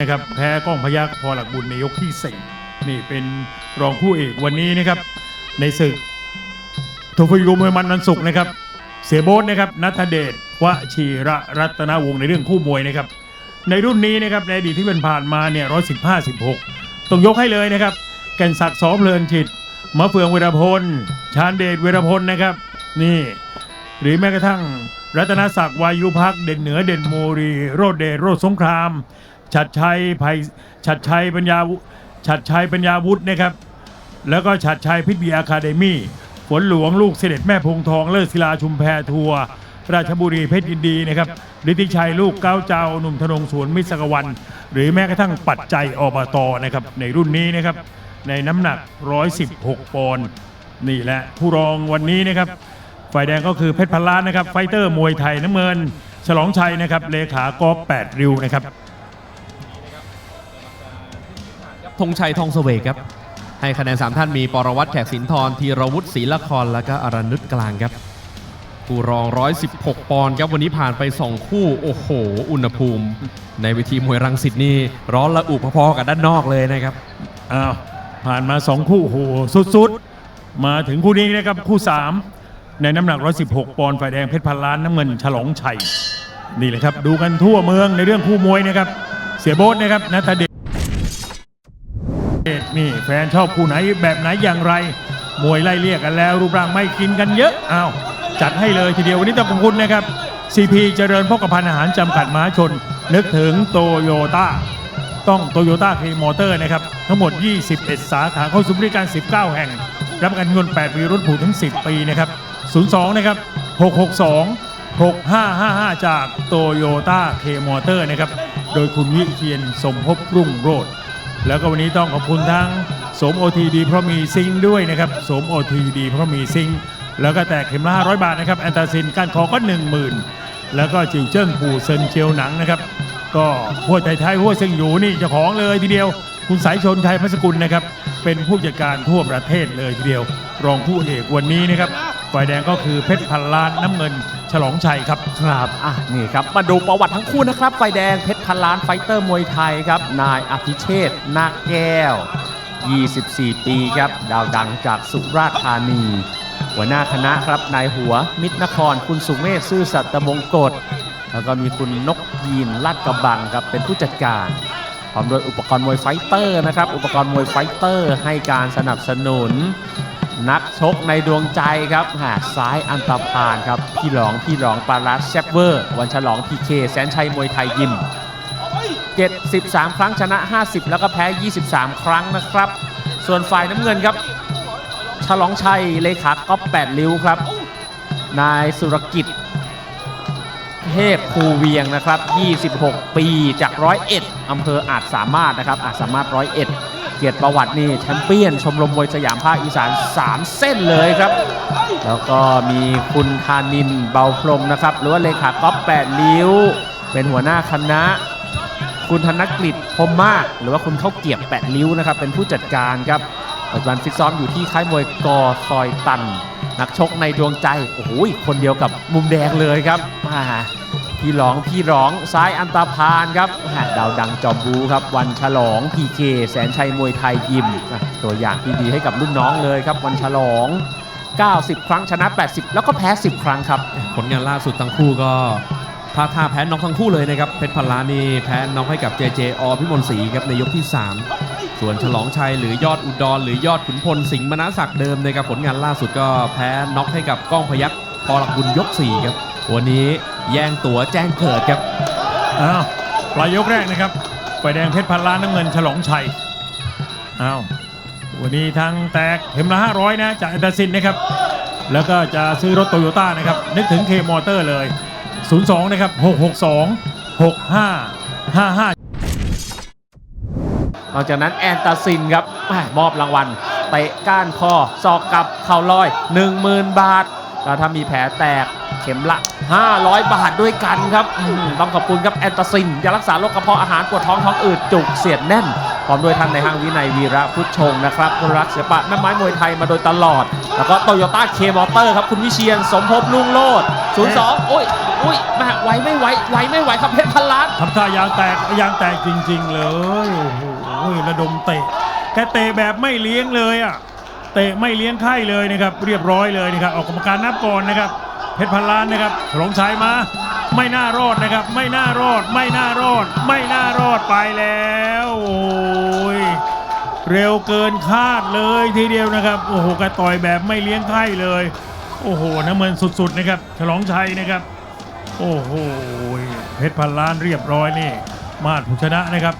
นะครับแพ้กล้องพยักพอหลักบุญในยกที่สี่นี่เป็นรองคู่เอกวันนี้นะครับ ในศึกโทฟยูมวยมันนันสุกนะครับ เสียโบ๊ทนะครับนัทเดชวชีระรัตนวงศ์ในเรื่องคู่มวยนะครับ ในรุ่นนี้นะครับในอดีตที่เป็นผ่านมาเนี่ยร้อยสิบห้าสิบหกต้องยกให้เลยนะครับ แก่นศักดิ์สอเพลินจิตมะเฟืองเวรพล ชาญเดชเวรพลนะครับ นี่ หรือแม้กระทั่งรัตนศักดิ์วายุพักเด่นเหนือเด่นโมรี โรดเดชโรดสงคราม ชัดชัยภัยชัดชัยปัญญาวุชัดชัยปัญญาวุฒินะครับ แล้วก็ชัดชัยพิบีอะคาเดมี่ฝนหลวงลูกเสด็จแม่พงทองเลิศศิลาชุมแพทัวร์ราชบุรีเพชรยินดีนะครับฤทธิชัยลูกเก้าเจ้าหนุ่มธนงสวนมิสกวัน หรือแม้กระทั่งปัจจัยอบตนะครับในรุ่นนี้นะครับในน้ำหนัก 116 ปอนด์นี่แหละผู้รองวันนี้นะครับฝ่ายแดงก็คือเพชรพันล้านนะครับไฟเตอร์มวยไทยน้ำเงิน ฉลองชัยนะครับเลขากอ8ริวนะครับ ธงชัยทองเสวกครับ ให้คะแนน 3 ท่านมีปรวัตรแขกสินทรธีรวุฒิศรีละคร แล้วก็อรนุชกลางครับผู้รอง 116 ปอนด์ครับ วันนี้ผ่านไป 2 คู่ โอ้โห อุณหภูมิ ในเวทีมวยรังสิตนี่ร้อนระอุพอๆกับด้านนอกเลยนะครับ อ้าวผ่านมา 2 คู่โอ้โหสุดๆ มาถึงคู่นี้นะครับคู่ 3 ในน้ำหนัก 116 ปอนด์ฝ่ายแดงเพชรพันล้านน้ำเงิน ฉลองชัย นี่แหละครับ ดูกันทั่วเมืองในเรื่องคู่มวยนะครับ เสียโบ๊ทนะครับนัทเดช นี่แฟนชอบคู่ไหนแบบไหนอย่างไร มวยไล่เรียกกันแล้ว รูปร่างไม่กินกันเยอะอ้าวจัดให้เลยทีเดียววันนี้ต้องขอบคุณนะครับ CP เจริญพกพันอาหารจำกัดมหาชน นึกถึงโตโยต้าต้องโตโยต้าเคมอเตอร์นะครับ ทั้งหมด 21 สาขาเข้าสู่บริการ 19 แห่ง รับประกันเงิน 8 ปีรถผูถึง 10 ปีนะครับ 02 นะครับ 662 6555 จากโตโยต้าเคมอเตอร์นะครับ โดยคุณวิเชียนสมภพรุ่งโรจน์ แล้วก็วันนี้ต้องขอบคุณทั้งสมโอทีดีเพราะมีซิงด้วยนะครับสมโอทีดีเพราะมีซิงแล้วก็แตกเข็มละ500 บาทนะครับแอนตาซินก้านคอก็ 10,000 แล้วก็จิวเจิ้งผูเซินเจียวหนังนะครับ ก็หัวไทยไทยหัวเซิงอยู่นี่เจ้าของเลยทีเดียว คุณสายชนไทยพัสกุลนะครับ เป็นผู้จัดการทั่วประเทศเลยทีเดียว รองผู้เอกวันนี้นะครับฝ่ายแดงก็คือเพชรพันล้านน้ำเงิน ฉลองชัยครับครับอะนี่ครับมาดูประวัติทั้งคู่นะครับ ไฟแดงเพชรพันล้านไฟเตอร์มวยไทยครับ นายอภิเชษนาคแก้ว 24 ปีครับ ดาวดังจากสุราษฎร์ธานี หัวหน้าคณะครับนายหัว มิตรนคร คุณสุเมธซื่อสัตย์มงกฎแล้วก็มีคุณนกยีนลาดกระบังครับ เป็นผู้จัดการพร้อมด้วยอุปกรณ์มวยไฟเตอร์นะครับ อุปกรณ์มวยไฟเตอร์ให้การสนับสนุน นักชกในดวงใจครับหาซ้ายอันตรพานครับพี่หลองพี่หลองปาราสแซบเวอร์ วันฉลองพีเคแสนชัยมวยไทยยิม 73 ครั้งชนะ 50 แล้วก็แพ้ 23 ครั้งนะครับ ส่วนฝ่ายน้ำเงินครับ ฉลองชัยเลขาก๊อป8ริ้วครับ นายสุรกิจ เทพภูเวียงนะครับ 26 ปีจากร้อยเอ็ดอำเภออาจสามารถนะครับอาจสามารถร้อยเอ็ด เกียรติประวัตินี่แชมเปี้ยนชมรมมวยสยามภาคอีสาน 3 เส้นเลยครับ แล้วก็มีคุณธานินเบาพรมนะครับ หรือว่าเลขาก๊อฟ8ลิ้ว เป็นหัวหน้าคณะ คุณธนกฤษพมมาก หรือว่าคุณเข้าเกียบ8ลิ้วนะครับ เป็นผู้จัดการครับปัจจุบันฟิตซ้อมอยู่ที่ค่ายมวยกอซอยตัน นักชกในดวงใจ โอ้โหคนเดียวกับมุมแดงเลยครับอ่า พี่หลองพี่หลองซ้ายอันตาพานครับอ่าดาวดังจอมบูครับ วันฉลองพีเคแสนชัยมวยไทยยิมตัวอย่างที่ดีให้กับรุ่นน้องเลยครับ วันฉลอง 90 ครั้งชนะ 80 แล้วก็แพ้ 10 ครั้งครับ ผลงานล่าสุดทั้งคู่ก็พาท่าแพ้น็อกทั้งคู่เลยนะครับเพชรพันล้านนี่แพ้น็อกให้กับเจเจอพิมลศรีครับในยกที่ 3 ส่วนฉลองชัยหรือยอดอุดร หรือยอดขุนพลสิงห์มนาศักดิ์เดิมนะครับผลงานล่าสุดก็แพ้น็อกให้กับก้องพยัคฆ์พอหลักบุญยก4ครับวันนี้ แย่งตั๋วแจ้งเกิดครับอ้าวปลายยกแรกนะครับฝ่ายแดงเพชรพันล้านน้ำเงินฉลองชัยอ้าววันนี้ทางแตกเข็มละ500 นะจากอันดาซินนะครับ แล้วก็จะซื้อรถโตโยต้านะครับ นึกถึงเคมอเตอร์เลย 02 นะครับ 662 6555นอกจากนั้นแอนตาซินครับแหม่มอบรางวัลเตะก้านคอศอกกลับเข่าลอย 10,000 บาท แล้วถ้ามีแผลแตกเข็มละ 500 บาทด้วยกันครับอืมต้องขอบคุณครับแอนตาซินยารักษาโรคกระเพาะอาหารปวดท้องท้องอืดจุกเสียดแน่นพร้อมด้วยท่านในห้างวินัยวีระพุทธชงนะครับผู้รักศิลปะแม่ไม้มวยไทยมาโดยตลอด แล้วก็โตโยต้าเคมอเตอร์ครับ คุณวิเชียน สมภพลุ่งโลด02 โอ้ยอุ้ยแม่ไหวไม่ไหวไหวไม่ไหวครับเพชรพันล้านทำท่ายางแตกยางแตกจริง ๆ เลย โอ้โหระดมเตะแค่เตะแบบไม่เลี้ยงเลยอะ เตะไม่เลี้ยงไข้เลยนะครับ เรียบร้อยเลยนะครับออกกรรมการนับก่อนนะครับ เพชรพันล้านนะครับฉลองชัยมา ไม่น่ารอดนะครับ ไม่น่ารอด ไม่น่ารอด ไม่น่ารอดไปแล้วโอ้ยเร็วเกินคาดเลยทีเดียวนะครับโอ้โหกระต่อยแบบไม่เลี้ยงไข้เลย โอ้โหน้ำเงินสุดๆนะครับฉลองชัยนะครับ โอ้โหเพชรพันล้านเรียบร้อยนี่มาดผู้ชนะนะครับ